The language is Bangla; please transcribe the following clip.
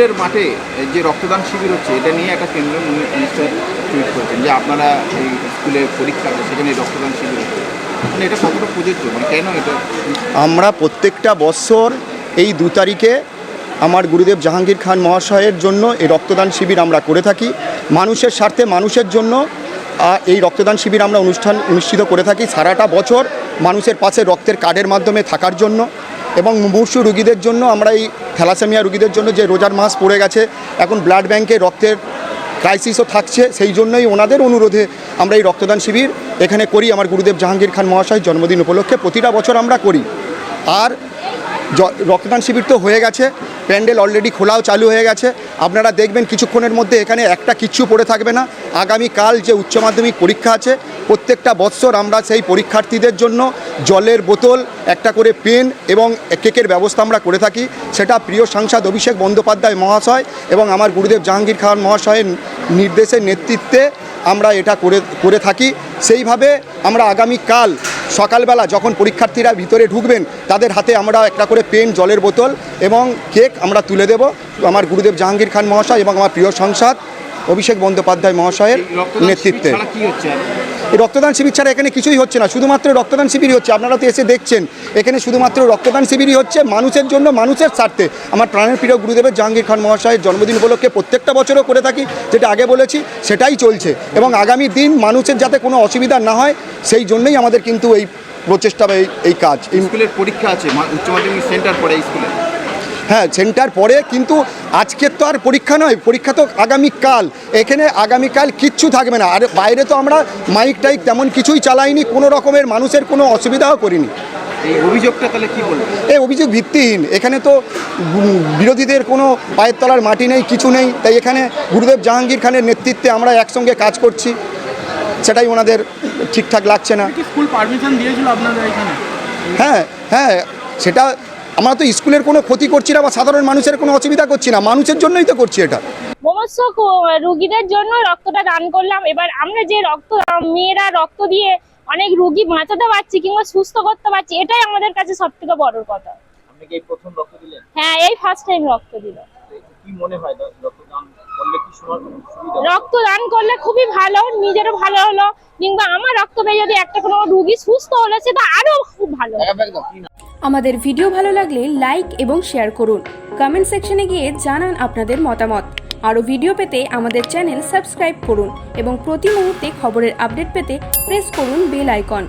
রাতে যে রক্তদান শিবির হচ্ছে, এটা নিয়ে একটা কেন্দ্রীয় মিনিস্টার টুইট করেছেন যে আপনারা এই স্কুলে পরীক্ষা সেখানে রক্তদান শিবির হচ্ছে। মানে এটা কতটা প্রযোজ্য? মানে কেন এটা? আমরা প্রত্যেকটা বৎসর এই দু তারিখে আমার গুরুদেব জাহাঙ্গীর খান মহাশয়ের জন্য এই রক্তদান শিবির আমরা করে থাকি। মানুষের স্বার্থে, মানুষের জন্য এই রক্তদান শিবির আমরা অনুষ্ঠান অনুষ্ঠিত করে থাকি সারাটা বছর মানুষের পাশে রক্তের কার্ডের মাধ্যমে থাকার জন্য। এবং মুমূর্ষু রুগীদের জন্য, আমরা এই থ্যালাসেমিয়া রুগীদের জন্য যে রোজার মাস পড়ে গেছে, এখন ব্লাড ব্যাংকে রক্তের ক্রাইসিসও থাকছে, সেই জন্যই ওনাদের অনুরোধে আমরা এই রক্তদান শিবির এখানে করি। আমার গুরুদেব জাহাঙ্গীর খান মহাশয় জন্মদিন উপলক্ষে প্রতিটা বছর আমরা করি। আর রক্তদান শিবির তো হয়ে গেছে, প্যান্ডেল অলরেডি খোলাও চালু হয়ে গেছে। আপনারা দেখবেন কিছুক্ষণের মধ্যে এখানে একটা কিচ্ছু পড়ে থাকবে না। আগামীকাল যে উচ্চ মাধ্যমিক পরীক্ষা আছে, প্রত্যেকটা বৎসর আমরা সেই পরীক্ষার্থীদের জন্য জলের বোতল, একটা করে পেন এবং কেকের ব্যবস্থা আমরা করে থাকি। সেটা প্রিয় সাংসদ অভিষেক বন্দ্যোপাধ্যায় মহাশয় এবং আমার গুরুদেব জাহাঙ্গীর খান মহাশয়ের নির্দেশের নেতৃত্বে আমরা এটা করে করে থাকি। সেইভাবে আমরা আগামীকাল সকালবেলা যখন পরীক্ষার্থীরা ভিতরে ঢুকবেন তাদের হাতে আমরা একটা করে পেন জলের বোতল এবং কেক আমরা তুলে দেব। আমার গুরুদেব জাহাঙ্গীর খান মহাশয় এবং আমার প্রিয় সংসদ অভিষেক বন্দ্যোপাধ্যায় মহাশয়ের নেতৃত্বে। রক্তদান শিবির ছাড়া এখানে কিছুই হচ্ছে না। শুধুমাত্র রক্তদান শিবিরই হচ্ছে। আপনারা তো এসে দেখছেন, এখানে শুধুমাত্র রক্তদান শিবিরই হচ্ছে মানুষের জন্য, মানুষের স্বার্থে। আমার প্রাণের প্রিয় গুরুদেবের জাহাঙ্গীর খান মহাশয়ের জন্মদিন উপলক্ষে প্রত্যেকটা বছরও করে থাকি, যেটা আগে বলেছি, সেটাই চলছে। এবং আগামী দিন মানুষের যাতে কোনো অসুবিধা না হয়, সেই জন্যই আমাদের কিন্তু এই প্রচেষ্টা বা এই কাজ। স্কুলের পরীক্ষা আছে উচ্চ মাধ্যমিক সেন্টার পড়ে স্কুলে। হ্যাঁ সেন্টার পরে কিন্তু আজকের তো আর পরীক্ষা নয় পরীক্ষা তো আগামীকাল। এখানে আগামীকাল কিচ্ছু থাকবে না। আর বাইরে তো আমরা মাইক টাইক তেমন কিছুই চালাইনি কোনো রকমের মানুষের কোনো অসুবিধাও করিনি। এই অভিযোগটা তাহলে কি বলবেন এই অভিযোগ ভিত্তিহীন। এখানে তো বিরোধীদের কোনো পায়ের তলার মাটি নেই কিছু নেই। তাই এখানে গুরুদেব জাহাঙ্গীর খানের নেতৃত্বে আমরা একসঙ্গে কাজ করছি। সেটাই ওনাদের ঠিকঠাক লাগছে না। স্কুল পারমিশন দিয়েছিল আপনাদের এখানে? হ্যাঁ হ্যাঁ সেটা আমরা তো স্কুলের কোনো ক্ষতি করছি না বা সাধারণ মানুষের কোনো অসুবিধা করছি না। মানুষের জন্যই তো করছি এটা। সমস্ত রুগীদের জন্য রক্তটা দান করলাম। এবার আমরা যে রক্ত মেয়েরা রক্ত দিয়ে অনেক রুগী বাঁচাতে পারছি কিংবা সুস্থ করতে পারছি এটাই আমাদের কাছে সব থেকে বড় কথা। আপনি কি এই প্রথম রক্ত দিলেন? হ্যাঁ এই ফার্স্ট টাইম রক্ত দিল কি মনে হয় রক্ত দান করলে খুবই ভালো, নিজেরও ভালো হলো। কিংবা আমার রক্ত পেয়ে যদি একটা কোনো রুগী সুস্থ হলো, সেটা আরও খুব ভালো। আমাদের ভিডিও ভালো লাগলে লাইক এবং শেয়ার করুন। কমেন্ট সেকশনে গিয়ে জানান আপনাদের মতামত। আরও ভিডিও পেতে আমাদের চ্যানেল সাবস্ক্রাইব করুন এবং প্রতি মুহূর্তে খবরের আপডেট পেতে প্রেস করুন বেল আইকন।